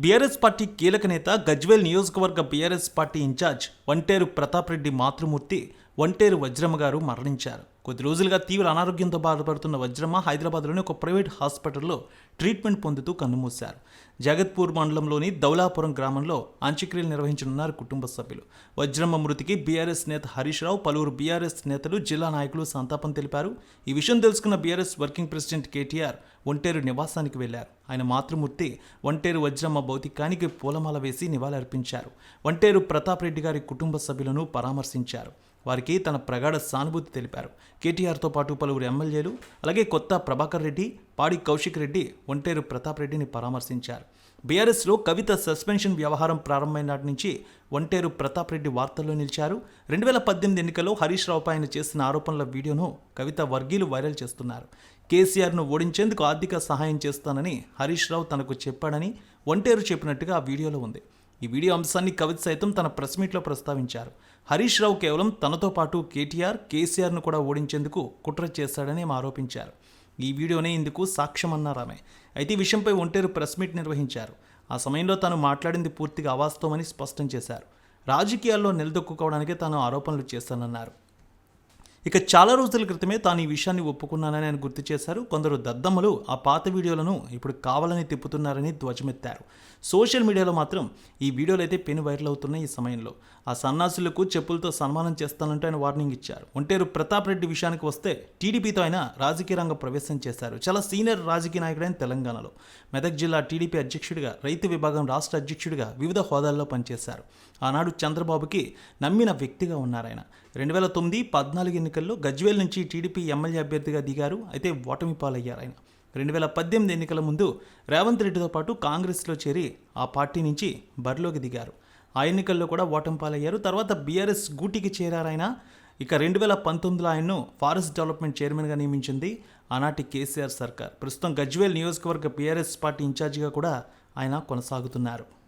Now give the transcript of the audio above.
BRS party కీలక నేత గజ్వేల్ నియోజకవర్గ BRS party in charge Vanteru Pratap Reddy మాతృమూర్తి వంటేరు వజ్రమ్మ గారు మరణించారు. కొద్ది రోజులుగా తీవ్ర అనారోగ్యంతో బాధపడుతున్న వజ్రమ్మ హైదరాబాద్లోని ఒక ప్రైవేట్ హాస్పిటల్లో ట్రీట్మెంట్ పొందుతూ కన్నుమూశారు. జగత్పూర్ మండలంలోని దౌలాపురం గ్రామంలో అంత్యక్రియలు నిర్వహించనున్నారు కుటుంబ సభ్యులు. వజ్రమ్మ మృతికి బీఆర్ఎస్ నేత హరీష్ రావు పలువురు బీఆర్ఎస్ నేతలు జిల్లా నాయకులు సంతాపం తెలిపారు. ఈ విషయం తెలుసుకున్న BRS working president KTR Onteru నివాసానికి వెళ్ళారు ఆయన మాతృమూర్తి ఒంటేరు వజ్రమ్మ భౌతికానికి పూలమాల వేసి నివాళులర్పించారు. ఒంటేరు ప్రతాప్ రెడ్డి గారి కుటుంబ సభ్యులను పరామర్శించారు. వారికి తన ప్రగాఢ సానుభూతి తెలిపారు. కేటీఆర్తో పాటు పలువురు ఎమ్మెల్యేలు అలాగే కొత్త ప్రభాకర్ రెడ్డి పాడి కౌశిక్ రెడ్డి ఒంటేరు ప్రతాప్ రెడ్డిని పరామర్శించారు. బీఆర్ఎస్లో కవిత సస్పెన్షన్ వ్యవహారం ప్రారంభమైన నాటి నుంచి ఒంటేరు ప్రతాప్ రెడ్డి వార్తల్లో నిలిచారు. రెండు వేల పద్దెనిమిది ఎన్నికల్లో హరీష్ రావుపై ఆయన చేసిన ఆరోపణల వీడియోను కవిత వర్గీయులు వైరల్ చేస్తున్నారు. కేసీఆర్ను ఓడించేందుకు ఆర్థిక సహాయం చేస్తానని హరీష్ రావు తనకు చెప్పాడని ఒంటేరు చెప్పినట్టుగా ఆ వీడియోలో ఉంది. ఈ వీడియో అంశాన్ని కవిత సైతం తన ప్రెస్ మీట్లో ప్రస్తావించారు. హరీష్ రావు కేవలం తనతో పాటు కేటీఆర్ కేసీఆర్ను కూడా ఓడించేందుకు కుట్ర చేశాడని ఆమె ఆరోపించారు. ఈ వీడియోనే ఇందుకు సాక్ష్యమన్నారు ఆమె. అయితే ఈ విషయంపై ఒంటేరు ప్రెస్ మీట్ నిర్వహించారు. ఆ సమయంలో తాను మాట్లాడింది పూర్తిగా అవాస్తవమని స్పష్టం చేశారు. రాజకీయాల్లో నిలదొక్కుకోవడానికే తాను ఆరోపణలు చేశానన్నారు. ఇక చాలా రోజుల క్రితమే తాను ఈ విషయాన్ని ఒప్పుకున్నానని ఆయన గుర్తు చేశారు. కొందరు దద్దమ్మలు ఆ పాత వీడియోలను ఇప్పుడు కావాలని తిప్పుతున్నారని ధ్వజమెత్తారు. సోషల్ మీడియాలో మాత్రం ఈ వీడియోలు అయితే పెను వైరల్ అవుతున్నాయి ఈ సమయంలో. ఆ సన్నాసులకు చెప్పులతో సన్మానం చేస్తానంటూ ఆయన వార్నింగ్ ఇచ్చారు. ఒంటేరు ప్రతాప్ రెడ్డి విషయానికి వస్తే టీడీపీతో ఆయన రాజకీయ రంగ ప్రవేశం చేశారు. చాలా సీనియర్ రాజకీయ నాయకుడైన తెలంగాణలో. మెదక్ జిల్లా టీడీపీ అధ్యక్షుడిగా రైతు విభాగం రాష్ట్ర అధ్యక్షుడిగా వివిధ హోదాల్లో పనిచేశారు. ఆనాడు చంద్రబాబుకి నమ్మిన వ్యక్తిగా ఉన్నారాయన రెండు వేల తొమ్మిది పద్నాలుగు ఎన్నికల్లో గజ్వేల్ నుంచి టీడీపీ ఎమ్మెల్యే అభ్యర్థిగా దిగారు. అయితే ఓటమి పాలయ్యారు ఆయన. రెండు వేల పద్దెనిమిది ఎన్నికల ముందు రేవంత్ రెడ్డితో పాటు కాంగ్రెస్లో చేరి ఆ పార్టీ నుంచి బరిలోకి దిగారు. ఆ ఎన్నికల్లో కూడా ఓటమి పాలయ్యారు. తర్వాత బీఆర్ఎస్ గూటికి చేరారు ఆయన. ఇక రెండు వేల పంతొమ్మిదిలో ఆయన్ను ఫారెస్ట్ డెవలప్మెంట్ చైర్మన్గా నియమించింది ఆనాటి కేసీఆర్ సర్కార్. ప్రస్తుతం గజ్వేల్ నియోజకవర్గ బీఆర్ఎస్ పార్టీ ఇన్ఛార్జిగా కూడా ఆయన కొనసాగుతున్నారు.